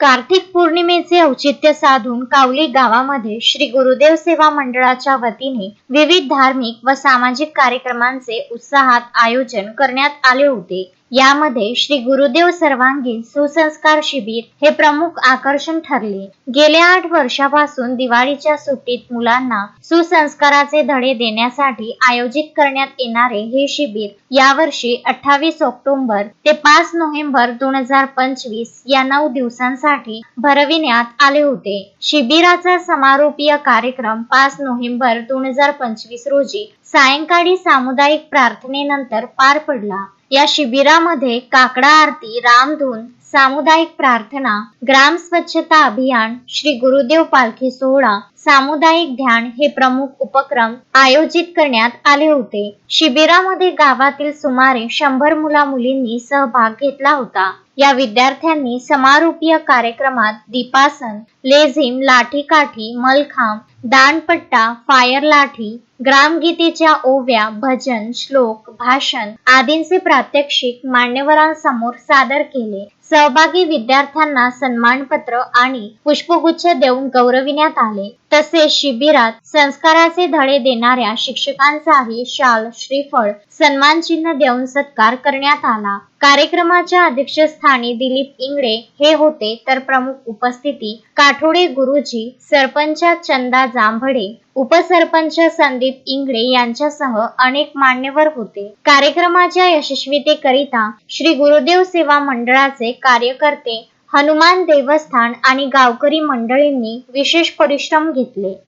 कार्तिक पौर्णिमेचे औचित्य साधून कावली गावामध्ये श्री गुरुदेव सेवा मंडळाच्या वतीने विविध धार्मिक व सामाजिक कार्यक्रमांचे उत्साहात आयोजन करण्यात आले होते. यामध्ये श्री गुरुदेव सर्वांगीण सुसंस्कार शिबिर हे प्रमुख आकर्षण ठरले. गेल्या आठ वर्षापासून दिवाळीच्या सुट्टीत मुलांना सुसंस्काराचे धडे देण्यासाठी आयोजित करण्यात येणारे हे शिबिर यावर्षी अठ्ठावीस ऑक्टोबर ते पाच नोव्हेंबर दोन हजार पंचवीस या नऊ दिवसांसाठी भरविण्यात आले होते. शिबिराचा समारोपीय कार्यक्रम पाच नोव्हेंबर दोन हजार पंचवीस रोजी सायंकाळी सामुदायिक प्रार्थनेनंतर पार पडला. या शिबिरामध्ये काकडा आरती रामधून सामुदायिक प्रार्थना ग्राम स्वच्छता अभियान श्री गुरुदेव पालखी सोहळा सामुदायिक ध्यान हे प्रमुख उपक्रम आयोजित करण्यात आले होते. शिबिरामध्ये गावातील सुमारे शंभर मुला मुलींनी सहभाग घेतला होता. या विद्यार्थ्यांनी समारोपीय कार्यक्रमात दीपासन लेझिम लाठीकाठी मलखांब दानपट्टा फायर लाठी ग्रामगीतेच्या ओव्या भजन श्लोक भाषण आदींचे प्रात्यक्षिक मान्यवरांसमोर सादर केले. सहभागी विद्यार्थ्यांना सन्मानपत्र आणि पुष्पगुच्छ देऊन गौरविण्यात आले. तसेच शिबिरात संस्काराचे धडे देणाऱ्या शिक्षकांचाही शाल श्रीफळ सन्मान चिन्ह देऊन सत्कार करण्यात आला. कार्यक्रमाच्या अध्यक्षस्थानी दिलीप इंगळे हे होते तर प्रमुख उपस्थिती काठोडे गुरुजी सरपंच चंदा जांभडे उपसरपंच संदीप इंगळे यांच्यासह अनेक मान्यवर होते. कार्यक्रमाच्या यशस्वीतेकरिता श्री गुरुदेव सेवा मंडळाचे कार्यकर्ते हनुमान देवस्थान आणि गावकरी मंडळींनी विशेष परिश्रम घेतले.